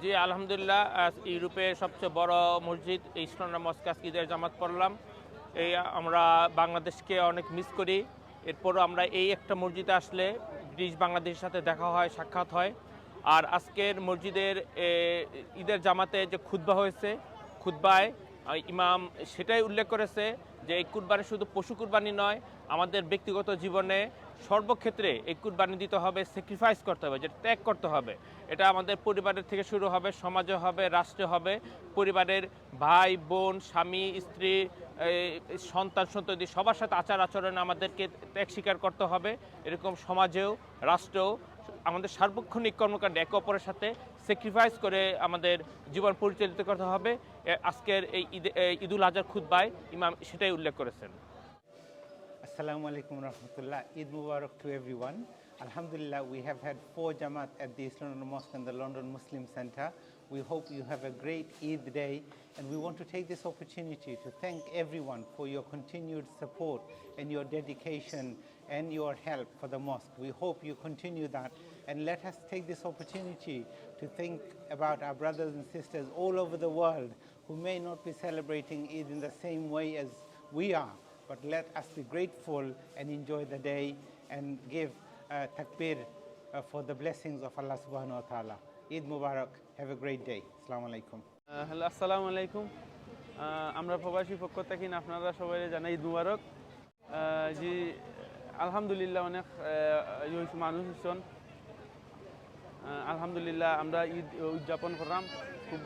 জি আলহামদুলিল্লাহ ইউরোপের সবচেয়ে বড় মসজিদ ইসলাম মস্কাস ঈদের জামাত পড়লাম। এই আমরা বাংলাদেশকে অনেক মিস করি। এরপরও আমরা এই একটা মসজিদে আসলে ব্রিটিশ বাংলাদেশের সাথে দেখা হয় সাক্ষাৎ হয়। আর আজকের মসজিদের ঈদের জামাতে যে খুতবা হয়েছে খুতবায় আহ, ইমাম সেটাই উল্লেখ করেছে যে এই কুরবানি শুধু পশু কুরবানি নয় আমাদের ব্যক্তিগত জীবনে সর্বক্ষেত্রে এই কুরবানি দিতে হবে স্যাক্রিফাইস করতে হবে, যেটা ত্যাগ করতে হবে। এটা আমাদের পরিবারের থেকে শুরু হবে, সমাজে হবে, রাষ্ট্রে হবে। পরিবারের ভাই, বোন, স্বামী, স্ত্রী সন্তান, সন্ততি, সবার সাথে আচার আচরণ আমাদেরকে ত্যাগ স্বীকার করতে হবে। এরকম সমাজেও, রাষ্ট্রেও আমাদের সার্বক্ষণিক কর্মকাণ্ডে একে অপরের সাথে স্যাক্রিফাইস করে আমাদের জীবন পরিচালিত করতে হবে। আজকের এই ঈদে ঈদুল আজহার খুদ্বায় ইমাম সেটাই উল্লেখ করেছেন। Assalamu alaikum rahmatullah. Eid Mubarak to everyone. Alhamdulillah, we have had four Jamaat at the Islamic Mosque and the London Muslim Center. We hope you have a great Eid day and we want to take this opportunity to thank everyone for your continued support and your dedication and your help for the mosque. We hope you continue that and let us take this opportunity to think about our brothers and sisters all over the world who may not be celebrating Eid in the same way as we are but let us be grateful and enjoy the day and give uh, takbir uh, for the blessings of Allah subhanahu wa ta'ala. Eid Mubarak. Have a great day. Assalamu alaikum. Hello আসসালামু আলাইকুম আহ, আমরা প্রবাসী পক্ষ থেকে আপনারা সবাই জানাই ঈদ মুবারক জি আলহামদুলিল্লাহ অনেক মানুষ হইছেন আহ, আলহামদুলিল্লাহ আমরা ঈদ উদযাপন করলাম খুব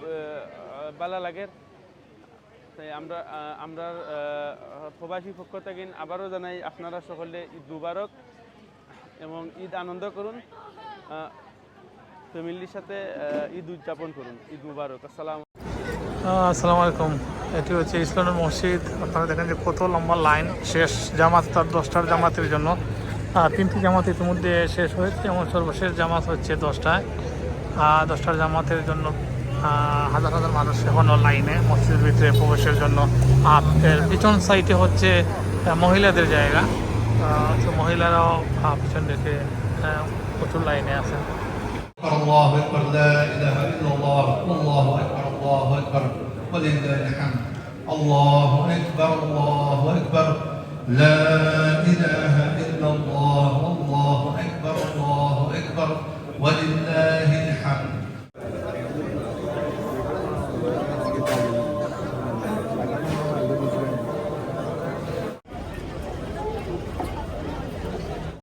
ভালো লাগে তাই আমরা আমরা প্রবাসী পক্ষ থেকে আবারও জানাই আপনারা সকলে ঈদ মুবারক এবং ঈদ আনন্দ করুন ফ্যামিলির সাথে ঈদ উদযাপন করুন, ঈদ মুবারক। আসসালাম আসসালামু আলাইকুম। এটি হচ্ছে ইসলামের মসজিদ। আপনারা দেখেন যে কত লম্বা লাইন শেষ জামাত তার দশটার জামাতের জন্য। তিনটি জামাত ইতিমধ্যে শেষ হয়েছে এবং সর্বশেষ জামাত হচ্ছে দশটায়। দশটার জামাতের জন্য হাজার হাজার মানুষ এখনও লাইনে মসজিদের ভিতরে প্রবেশের জন্য আর এর পিছন সাইডে হচ্ছে আহ, মহিলাদের জায়গা আহ, তো মহিলারাও আহ, পিছন দিকে আহ, প্রচুর লাইনে আছেন الله أكبر لا إله إلا الله والله أكبر الله أكبر ولله الحمد الله أكبر الله أكبر لا إله